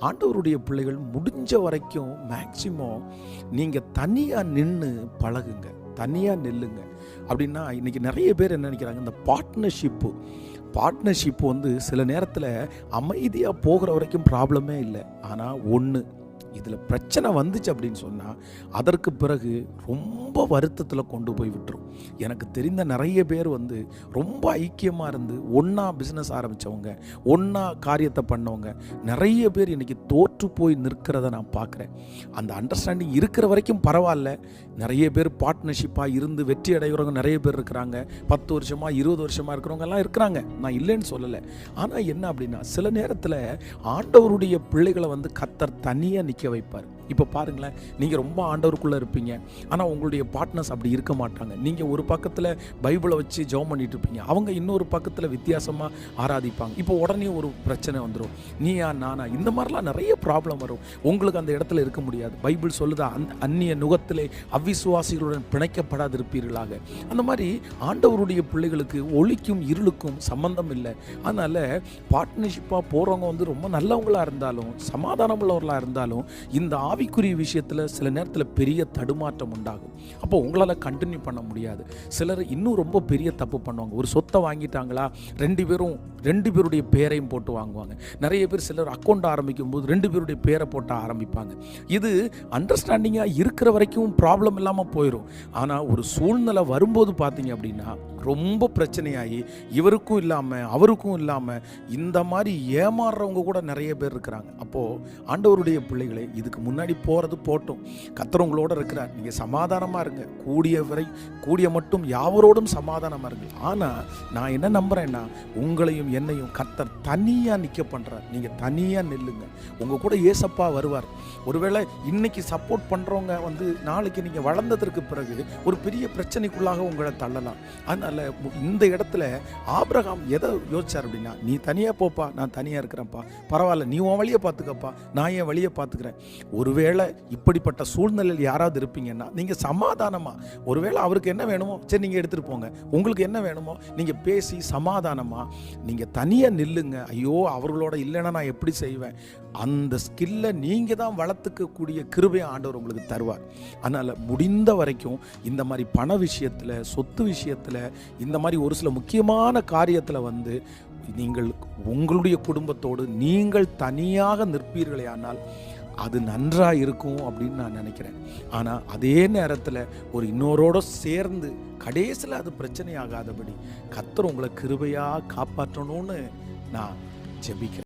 ஆண்டவருடைய பிள்ளைகள் முடிஞ்ச வரைக்கும் மேக்சிமம் நீங்கள் தனியாக நின்று பழகுங்க. தனியாக நில்லுங்க. அப்படின்னா இன்றைக்கி நிறைய பேர் என்ன நினைக்கிறாங்க? இந்த பார்ட்னர்ஷிப்பு பார்ட்னர்ஷிப் வந்து சில நேரத்தில் அமைதியாக போகிற வரைக்கும் ப்ராப்ளமே இல்லை. ஆனால் ஒன்று இதில் பிரச்சனை வந்துச்சு அப்படின்னு சொன்னால் அதற்கு பிறகு ரொம்ப வருத்தத்தில் கொண்டு போய் விட்டுரும். எனக்கு தெரிந்த நிறைய பேர் வந்து ரொம்ப ஐக்கியமாக இருந்து ஒன்றா பிஸ்னஸ் ஆரம்பித்தவங்க ஒன்றா காரியத்தை பண்ணவங்க நிறைய பேர் இன்றைக்கி தோற்று போய் நிற்கிறத நான் பார்க்குறேன். அந்த அண்டர்ஸ்டாண்டிங் இருக்கிற வரைக்கும் பரவாயில்ல. நிறைய பேர் பார்ட்னர்ஷிப்பாக இருந்து வெற்றி அடைகிறவங்க நிறைய பேர் இருக்கிறாங்க. பத்து வருஷமாக இருபது வருஷமாக இருக்கிறவங்க எல்லாம் இருக்கிறாங்க. நான் இல்லைன்னு சொல்லலை. ஆனால் என்ன அப்படின்னா சில நேரத்தில் ஆண்டவருடைய பிள்ளைகளை வந்து கத்தர் தனியாக நிற்க வைப்பார். இப்போ பாருங்களேன் நீங்கள் ரொம்ப ஆண்டவருக்குள்ளே இருப்பீங்க. ஆனால் உங்களுடைய பார்ட்னர்ஸ் அப்படி இருக்க மாட்டாங்க. நீங்கள் ஒரு பக்கத்தில் பைபிளை வச்சு ஜெபம் பண்ணிட்டு இருப்பீங்க. அவங்க இன்னொரு பக்கத்தில் வித்தியாசமாக ஆராதிப்பாங்க. இப்போ உடனே ஒரு பிரச்சனை வந்துடும் நீயா நானா? இந்த மாதிரிலாம் நிறைய ப்ராப்ளம் வரும். உங்களுக்கு அந்த இடத்துல இருக்க முடியாது. பைபிள் சொல்லுதா அந் அந்நிய நுகத்திலே அவிசுவாசிகளுடன் பிணைக்கப்படாதிருப்பீர்களாக. அந்த மாதிரி ஆண்டவருடைய பிள்ளைகளுக்கு ஒளிக்கும் இருளுக்கும் சம்பந்தம் இல்லை. அதனால் பார்ட்னர்ஷிப்பாக போகிறவங்க வந்து ரொம்ப நல்லவங்களாக இருந்தாலும் சமாதானம் உள்ளவர்களாக இருந்தாலும் இந்த ஆவிக்குரிய விஷயத்தில் சில நேரத்தில் பெரிய தடுமாற்றம் உண்டாகும். அப்போ உங்களால் கண்டினியூ பண்ண முடியாது. சிலர் இன்னும் ரொம்ப பெரிய தப்பு பண்ணுவாங்க. ஒரு சொத்தை வாங்கிட்டாங்களா? ரெண்டு பேரும் ரெண்டு பேருடைய பேரையும் போட்டு வாங்குவாங்க. நிறைய பேர் சிலர் அக்கௌண்ட் ஆரம்பிக்கும் போது ரெண்டு பேருடைய பேரை போட்டு ஆரம்பிப்பாங்க. இது அண்டர்ஸ்டாண்டிங்காக இருக்கிற வரைக்கும் ப்ராப்ளம் இல்லாமல் போயிடும் ஆனால் ஒரு சூழ்நிலை வரும்போது பார்த்தீங்க அப்படின்னா ரொம்ப பிரச்சனையாகி இவருக்கும் இல்லாமல் அவருக்கும் இல்லாமல் இந்த மாதிரி ஏமாறுறவங்க கூட நிறைய பேர் இருக்கிறாங்க. அப்போது ஆண்டவருடைய பிள்ளைகளை இதுக்கு முன்னாடி போகிறது போட்டோம். கத்துறவங்களோட இருக்கிறார். நீங்கள் சமாதானமாக இருங்க. கூடிய வரை கூடிய மட்டும் யாவரோடும் சமாதானமாக இருங்க. ஆனால் நான் என்ன நம்புகிறேன்னா உங்களையும் என்னையும் கத்தர் தனியாக நிற்க பண்ணுறார் நீங்கள் தனியாக நில்லுங்க. உங்கள் கூட ஏசப்பா வருவார். ஒருவேளை இன்னைக்கு சப்போர்ட் பண்ணுறவங்க வந்து நாளைக்கு நீங்கள் வளர்ந்ததற்கு பிறகு ஒரு பெரிய பிரச்சனைக்குள்ளாக உங்களை தள்ளலாம். அதனால் இந்த இடத்துல ஆபிரகாம் எதை யோசிச்சார் அப்படின்னா நீ தனியாக போப்பா நான் தனியாக இருக்கிறேன்ப்பா. பரவாயில்ல நீ உன் வழியை பார்த்துக்கப்பா. நான் என் வழியை பார்த்துக்கிறேன். ஒருவேளை இப்படிப்பட்ட சூழ்நிலையில் யாராவது இருப்பீங்கன்னா நீங்கள் சமாதானமாக ஒருவேளை அவருக்கு என்ன வேணுமோ சரி நீங்கள் எடுத்துகிட்டு போங்க. உங்களுக்கு என்ன வேணுமோ நீங்கள் பேசி சமாதானமாக நீங்கள் நீங்கள் தனியாக நில்லுங்க. ஐயோ அவர்களோட இல்லைன்னா நான் எப்படி செய்வேன்? அந்த ஸ்கில்லை நீங்கள் தான் வளர்த்துக்கக்கூடிய கிருபை ஆண்டவர் உங்களுக்கு தருவார். அதனால் முடிந்த வரைக்கும் இந்த மாதிரி பண விஷயத்தில் சொத்து விஷயத்தில் இந்த மாதிரி ஒரு சில முக்கியமான காரியத்தில் வந்து நீங்கள் உங்களுடைய குடும்பத்தோடு நீங்கள் தனியாக நிற்பீர்களே ஆனால் அது நன்றாக இருக்கும் அப்படின்னு நான் நினைக்கிறேன். ஆனால் அதே நேரத்தில் ஒரு இன்னொரோட சேர்ந்து கடைசியில் அது பிரச்சனை ஆகாதபடி கத்தர் உங்களை கிருபையாக காப்பாற்றணும்னு நான் ஜெபிக்கிறேன்.